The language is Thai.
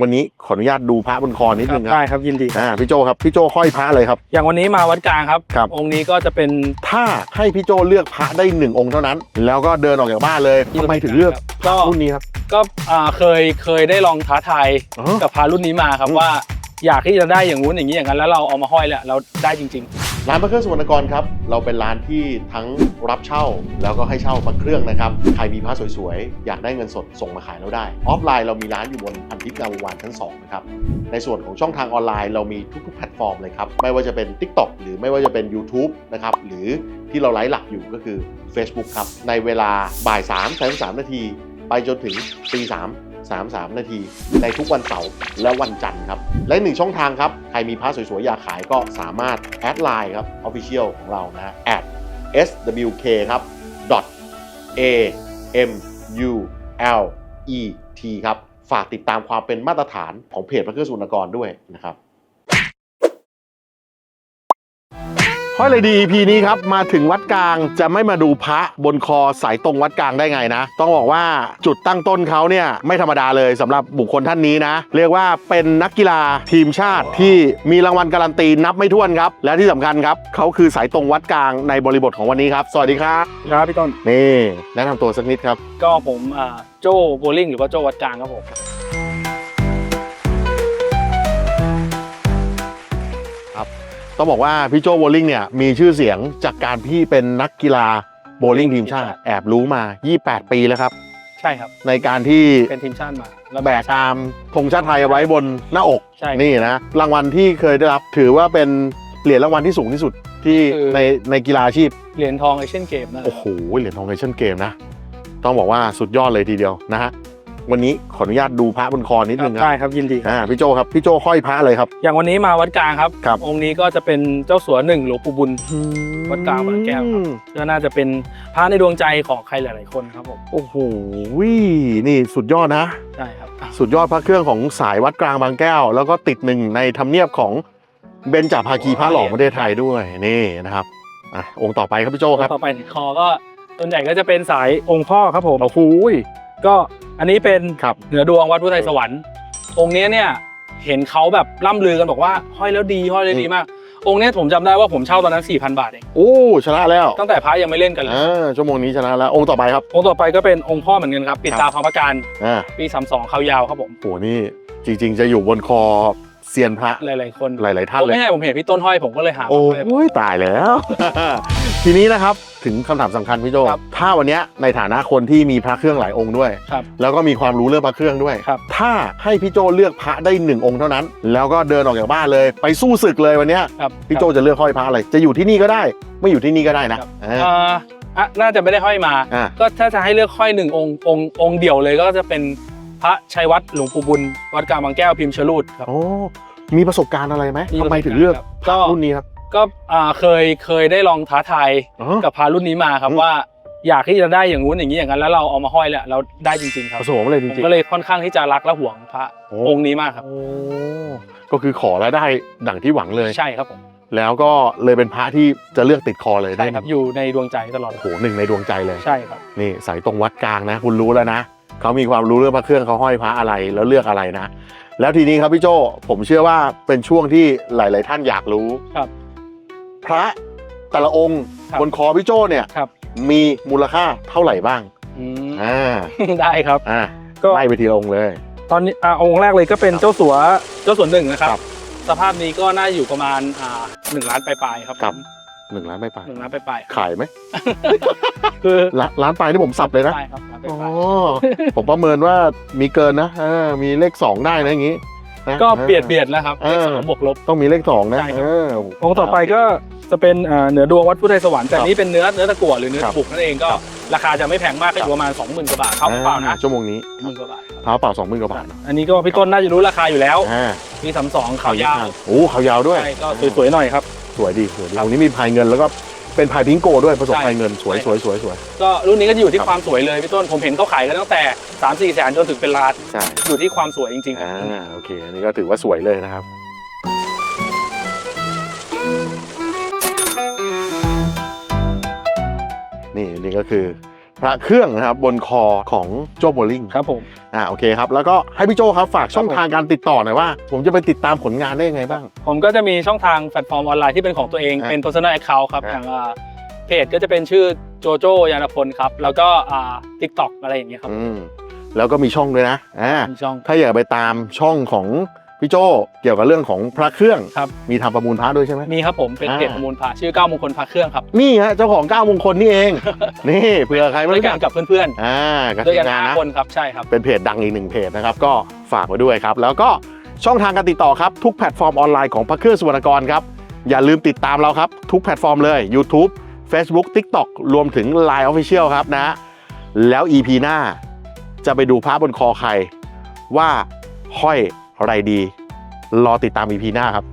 วันนี้ขออนุญาตดูพระบนคอนิดครันึบงคได้รับครับยินดีอ่าพี่โจครับพี่โจห้อยพระเลยครับ อย่างวันนี้มาวัดกลางครับครับ องค์นี้ก็จะเป็นถ้าให้พี่โจเลือกพระได้หนึ่งองค์เท่านั้น แล้วก็เดินออกจากบ้านเลยทำไมถึงเลือกก็รุ่นนี้ครับก็อ่าเคยเคยได้ลองท้าทายอ๋อกับพารุ่นนี้มาครับอืมว่า อยากที่จะได้อย่างงู้นอย่างนี้อย่างนั้นแล้วเราเอามาห้อยแล้วเราได้จริง ร้านพระเครื่องสุวรรณกรครับ เราเป็นร้านที่ทั้งรับเช่าแล้วก็ให้เช่าพระเครื่องนะครับ ใครมีพระสวยๆ อยากได้เงินสดส่งมาขายเราได้ ออฟไลน์เรามีร้านอยู่บนพันทิพย์งามวงวานชั้น2นะครับ ในส่วนของช่องทางออนไลน์เรามีทุกๆแพลตฟอร์มเลยครับ ไม่ว่าจะเป็น TikTok หรือไม่ว่าจะเป็น YouTube นะครับ หรือที่เราไลฟ์หลักอยู่ก็คือ Facebook ครับ ในเวลาบ่าย3 3นาทีไปจนถึงตี3 33 นาที ในทุกวันเสาร์และวันจันทร์ครับ และหนึ่งช่องทางครับ ใครมีพระสวยๆ อยากขายก็สามารถแอดไลน์ครับ Official ของเรานะฮะ at swk ครับ a m u l e t ครับ ฝากติดตามความเป็นมาตรฐานของเพจพระเครื่องสุวรรณกรด้วยนะครับ ห้อยเลยดี EP นี้ครับ มาถึงวัดกลางจะไม่มาดูพระบนคอสายตรงวัดกลางได้ไงนะ ต้องบอกว่าจุดตั้งต้นเขาเนี่ย ไม่ธรรมดาเลยสำหรับบุคคลท่านนี้นะ เรียกว่าเป็นนักกีฬาทีมชาติที่มีรางวัลการันตีนับไม่ถ้วนครับ และที่สำคัญครับเขาคือสายตรงวัดกลางในบริบทของวันนี้ครับ สวัสดีครับๆครับพี่ต้นนี่แนะนำตัวสักนิดครับ ก็ผมอ่าโจโบลิ่งหรือว่าโจวัดกลางครับผม ต้องบอกว่าพี่โจโบลิ่งเนี่ยมีชื่อเสียงจากการที่เป็นนักกีฬาโบลิ่งทีมชาติ แอบรู้มา 28 ปีแล้วครับ ใช่ครับ ในการที่เป็นทีมชาติมาแล้วแบกตามธงชาติไทยเอาไว้บนหน้าอกใช่นี่นะรางวัลที่เคยได้รับถือว่าเป็นเหรียญรางวัลที่สูงที่สุดที่คือ ในในกีฬาอาชีพ เหรียญทองเอเชียนเกมนะ โอ้โห เหรียญทองเอเชียนเกมนะ ต้องบอกว่าสุดยอดเลยทีเดียวนะฮะ วันนี้ขออนุญาตดูพระบนคอนิดครันึบงคได้รับครับยินดีครับอ่าพี่โจครับพี่โจห้อยพระเลยครับ อย่างวันนี้มาวัดกลางครับ ครับองค์นี้ก็จะเป็นเจ้าสัวหนึ่งหลวงปู่บุญวัดกลางบางแก้วครับก็น่าจะเป็นพระในดวงใจของใครหลาย ๆ คนครับผมโอ้โหนี่สุดยอดนะใช่ครับสุดยอดพระเครื่องของสายวัดกลางบางแก้ว แล้วก็ติดหนึ่งในทำเนียบของเบญจภาคีพระหล่อประเทศไทยด้วยนี่นะครับอะองค์ต่อไปครับพี่โจครับต่อไปในคอก็ส่วนใหญ่ก็จะเป็นสายองค์พ่อครับผมโอ้โหก็ อันนี้เป็นครับเหนือดวงวัดพุทธไทยสวรรค์ องค์เนี้ยเนี่ยเห็นเขาแบบล่ำลือกันบอกว่าห้อยแล้วดีห้อยแล้วดีมาก องค์เนี้ยผมจำได้ว่าผมเช่าตอนนั้น 4,000 บาทเองโอ้ชนะแล้ว ตั้งแต่พระยังไม่เล่นกันเลยอ่าชั่วโมงนี้ชนะแล้วองค์ต่อไปครับ องค์ต่อไปก็เป็นองค์พ่อเหมือนกันครับ ปิดตาพร้อมประการอ่าปี32เขายาวครับผมโหนี่จริง ๆ จะอยู่บนคอเซียนพระหลายๆคนหลายๆท่านผมเลยไม่ใช่ผมเห็นพี่ต้นห้อยผมก็เลยหาโอ้มาเลยยตายแล้ว ทีนี้นะครับถึงคำถามสำคัญพี่โจครับถ้าวันเนี้ยในฐานะคนที่มีพระเครื่องหลายองค์ด้วย ครับแล้วก็มีความรู้เรื่องพระเครื่องด้วย ครับ ถ้าให้พี่โจเลือกพระได้หนึ่งองค์เท่านั้น แล้วก็เดินออกจากบ้านเลย ไปสู้ศึกเลยวันเนี้ยครับพี่โจจะเลือกห้อยพระอะไร จะอยู่ที่นี่ก็ได้ ไม่อยู่ที่นี่ก็ได้นะครับอ่าเอ่ออะน่าจะไม่ได้ห้อยมา อ่าก็ถ้าจะให้เลือกห้อยหนึ่งองค์องค์องค์เดี่ยวเลยก็จะเป็นพระชัยวัดหลวงปู่บุญวัดกลางบางแก้วพิมพ์ชลูดครับ โอ้มีประสบการณ์อะไรไหมมีทำไมประสบการณ์ถึงเลือกครับพระก็รุ่นนี้ครับ ก็อ่าเคยเคยได้ลองท้าทายอ๋อ กับพระรุ่นนี้มาครับอืมว่า อยากที่จะได้อย่างงู้นอย่างนี้อย่างนั้นแล้วเราเอามาห้อยแล้วเราได้จริง ๆ ครับผสมเลยจผมริงก็เลยค่อนข้างที่จะรักและหวงพระโอ้ องค์นี้มากครับ โอ้ก็คือขอแล้วได้ดั่งที่หวังเลย ใช่ครับผมแล้วก็เลยเป็นพระที่จะเลือกติดคอเลยใช่ครับอยู่ในดวงใจตลอดโอ้โหหนึ่งในดวงใจเลย ใช่ครับ นี่สายตรงวัดกลางนะ คุณรู้แล้วนะเขามีความรู้เรื่องพระเครื่องเขาห้อยพระอะไรแล้วเลือกอะไรนะ แล้วทีนี้ครับพี่โจผมเชื่อว่าเป็นช่วงที่หลาย ๆ ท่านอยากรู้ครับ พระแต่ละองค์ครับบนคอพี่โจเนี่ยครับ มีมูลค่าเท่าไหร่บ้างอืม อ่า ได้ครับ อ่าก็ไล่ไปทีละองค์เลย ตอนนี้อ่าองค์แรกเลยก็เป็นครับเจ้าสัวเจ้าสัวหนึ่งนะครัครับ บ สภาพนี้ก็น่าอยู่ประมาณอ่าหนึ่งล้านปลายๆครับครับหนึ่งล้านไม่ไปหนึ่งล้านปลายขายไหมๆคือล้านล้านไปนี่ผมสับเลยนะใช่ครับล้านปอ๋อลายผมประเมินว่ามีเกินนะเออมีเลขสองได้นะอย่างงี้ นะๆก็เบียดเบียดแล้วครับเอเลขอสามบวกลบ ต้องมีเลขสองนะใช่ครับ เออ องค์ต่อไปก็จะเป็นอ่าเหนือดวงวัดพุทธไทยสวรรค์แต่ครับนี้เป็นเนื้อเนื้อตะกั่วหรือเนื้อครับตะปุกนั่นเองก็ราคาจะไม่แพงมากก็อยู่ประมาณ 20,000กว่าบาทเท่าเปล่านะชั่วโมงนี้หมื่นกว่าบาทครับเท้าเปล่าสองหมื่นกว่าบาทอันนี้ก็พี่ต้นน่าจะรู้ราคาอยู่แล้วอ่ามีสามสองขาวยาวโอ้ขาวยาวด้วย ใช่ก็สวยๆหน่อยครับ สวยดีสวยดีตรงนี้มีพายเงินแล้วก็ เป็นพายพิงโกด้วยผสมใช่พายเงินสวยใช่สวยสวยสวย ก็รุ่นนี้ก็จะอยู่ที่ครับความสวยเลยพี่ต้นผมเห็นเขาขายกันตั้งแต่ 3 4 แสนจนถึงเป็นล้านใช่ อยู่ที่ความสวยจริงๆครับอ่าโอเค อันนี้ก็ถือว่าสวยเลยนะครับ นี่นี่ก็คือพระเครื่องนะครับบนคอของโจโบลิงครับผม อ่าโอเคครับ แล้วก็ให้พี่โจครับฝากช่องครับผมทางการติดต่อหน่อยว่า ผมจะไปติดตามผลงานได้ยังไงบ้าง ผมก็จะมีช่องทางแพลตฟอร์มออนไลน์ที่เป็นของตัวเองอะเป็น personal account ครับอะอย่างอ่าเพจก็จะเป็นชื่อโจโจยานพลครับ แล้วก็อ่า TikTok อะไรอย่างเงี้ยครับอืมแล้วก็มีช่องด้วยนะอ่ามีช่องถ้าอยากไปตามช่องของ พี่โจเกี่ยวกับเรื่องของพระเครื่อง ครับ มีทำประมูลพระด้วยใช่ไหม มีครับผมเป็นอ่า เพจประมูลพระชื่อเก้ามงคลพระเครื่องครับนี่ฮะเจ้าของเก้ามงคลนี่เอง นี่เผื่อใครไม่ด้วยรู้กัจันกกับเพื่อนอ่ากับๆด้วยทีกัมนงานห้านะ คนครับใช่ครับ เป็นเพจดังอีกหนึ่งเพจนะครับ ก็ฝากไว้ด้วยครับ แล้วก็ช่องทางการติดต่อครับ ทุกแพลตฟอร์มออนไลน์ของพระเครื่องสุวรรณกรครับ อย่าลืมติดตามเราครับ ทุกแพลตฟอร์มเลย YouTube Facebook TikTok รวมถึง Line Official ครับนะ แล้ว EP หน้าจะไปดูพระบนคอใคร ว่าห้อย อะไรดี รอติดตาม EP หน้าครับ